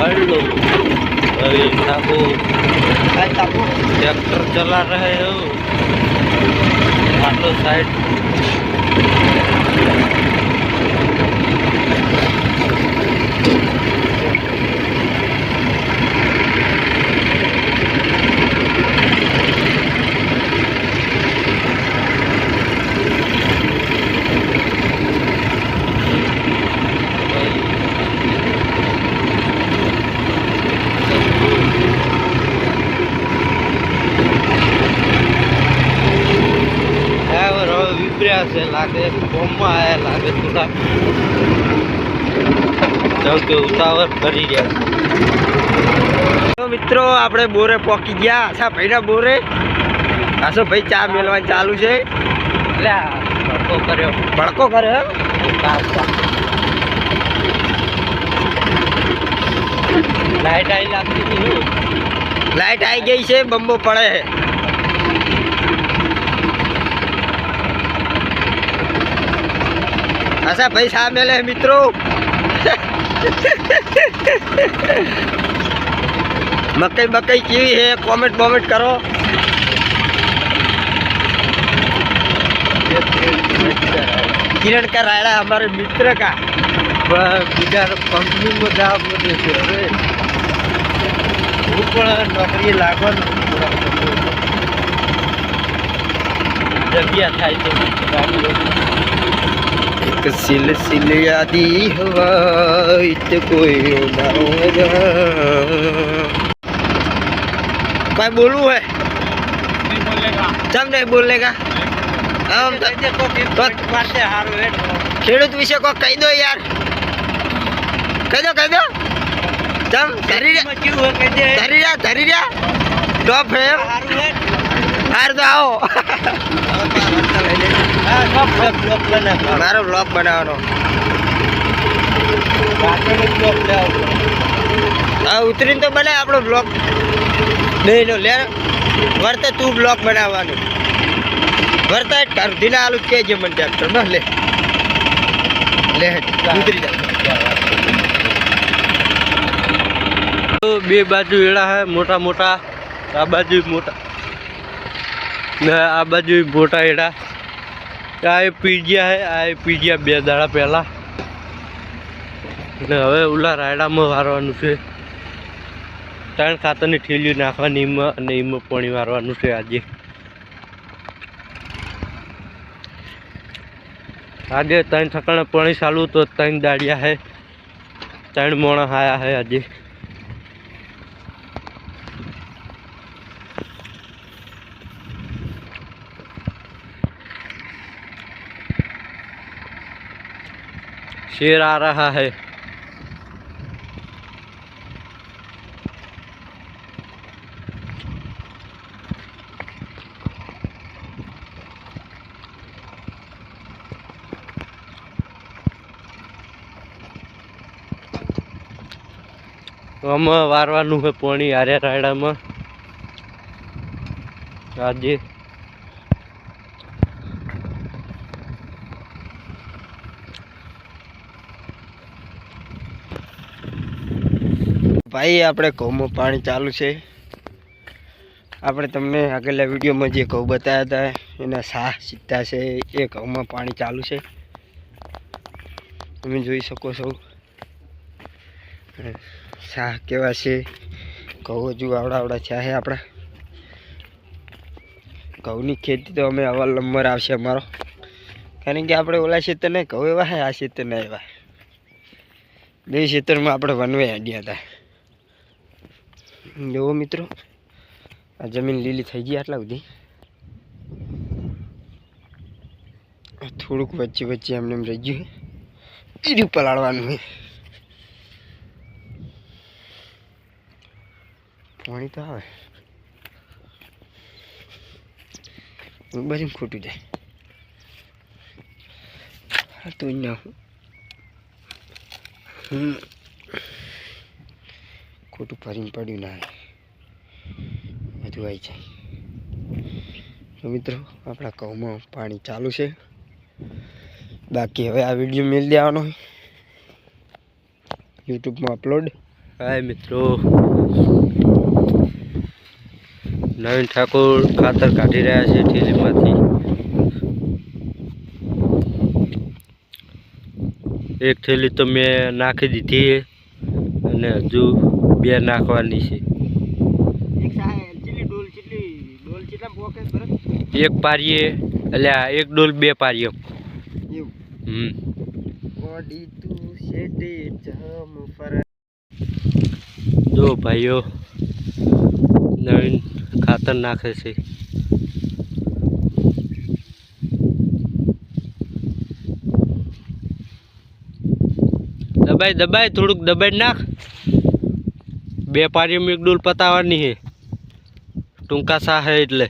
Hello अरे ताको ताको ट्रैक्टर चला रहे हो मान लो साइड વિપર્યા છે લાગે ફોર્મમાં આવ્યા લાગે થોડા જેમ કે ઉતાવળ કરી રહ્યા મિત્રો આપણે બોરે પોકી ગયા. આશા ભાઈના બોરે? આશો ભાઈ ચા મેળવાની ચાલુ છે? એટલે ભડકો કર્યો. ભડકો કર્યો લાઈટ આવી લાગતી લાઈટ આવી ગઈ છે બમ્બો પડે છે આશા ભાઈ ચા મેલે છે મિત્રો મકઈ બકઈ કેવી છે કોમેન્ટ બોમેન્ટ કરો किरण का रायडा हमारे मित्र का બીજા કંપનીમાં જવા બધે છે હવે હું પણ નોકરી લાગવાનું જગ્યા થાય છે. એક સિલસિલિયાદી હવાય કોઈ ભાઈ બોલવું હે ચમ નહીં બોલેગા આમ ખેડૂત વિશે કોઈ કહી દો યાર. કહી દો કહી દો. ચમ ધરી રહ્યા ધરી રહ્યા ધરી રહ્યા. ટોપ હે હાર તો આવો. મારો બ્લોગ બનાવવાનો. હા ઉતરીને તો બને આપણો બ્લોગ નહીં લો લે, વર્તે તું બ્લોગ બનાવવાનું. વર્તા કરધીના આલુ કે જે મને ટ્રેક્ટર બસ, લે. લે, ઉતરી જા. બે બાજુ એડા હે, મોટા મોટા, આ બાજુ મોટા. ને આ બાજુ મોટા એડા આ એ ગયા હે, આ એ ગયા બે દાડા પહેલા. ને હવે ઓલા રાયડામાં વારવાનું છે. ત્રણ ખાતરની ઠેલીઓ નાખવાની એમાં અને એમાં પાણી વારવાનું છે આજે. આજે ત્રણ ઠકાણે પાણી ચાલુ, તો ત્રણ દાડિયા હે. ત્રણ મોણા હાયા હે આજે. शेर आ रहा है આમાં વારવાનું છે પાણી આર્યા રાયડામાં આજે ભાઈ, આપણે ઘઉંમાં પાણી ચાલુ છે. આપણે તમને આગળના વિડીયોમાં જે ઘઉં બતાવ્યા હતા, એના સાહ સીધા છે, એ ઘઉંમાં પાણી ચાલુ છે. તમે જોઈ શકો છો. સાહ કેવા છે. ઘઉં હજુ આવડા આવડા છે આપણા. ઘઉંની ખેતી તો અમે અવલ નંબર આવશે અમારો. કારણ કે આપણે ઓલા ક્ષેત્રને ઘઉં એવા હે આ ક્ષેત્રના એવા બે ક્ષેત્રમાં આપણે વનવે અડ્યા હતા. જુઓ મિત્રો, આ જમીન લીલી થઈ ગઈ આટલા આ થોડુંક વચ્ચે વચ્ચે એમને એમ રહી ગયું. બીજું પલાળવાનું પાણી તો આવે. બધી ખોટું જાય. હા, તો ના હમ. ખોટું ફરીને પડ્યું ના બધું આવી જાય. મિત્રો, આપણા ઘઉંમાં પાણી ચાલુ છે. બાકી હવે આ વીડિયો મેળ દેવાનો યુટ્યુબમાં અપલોડ. હાય મિત્રો. નવીન ઠાકોર ખાતર કાઢી રહ્યા છે ઠેલીમાંથી એક થેલી તો મેં નાખી દીધી અને હજુ બે નાખવાની છે. એક સાહેબ ચીલી ડોલ ચીલી ડોલ ચીટલા પોકે બરફ એક પારીએ એટલે એક ડોલ બે પારીએ. હમ. જો ભાઈઓ નવીન ખાતર નાખે છે. દબાઈ દબાઈ થોડુંક દબાઈ નાખ. બે પારી એક ડોલ પતાવવાની છે. ટૂંકા સા હે એટલે.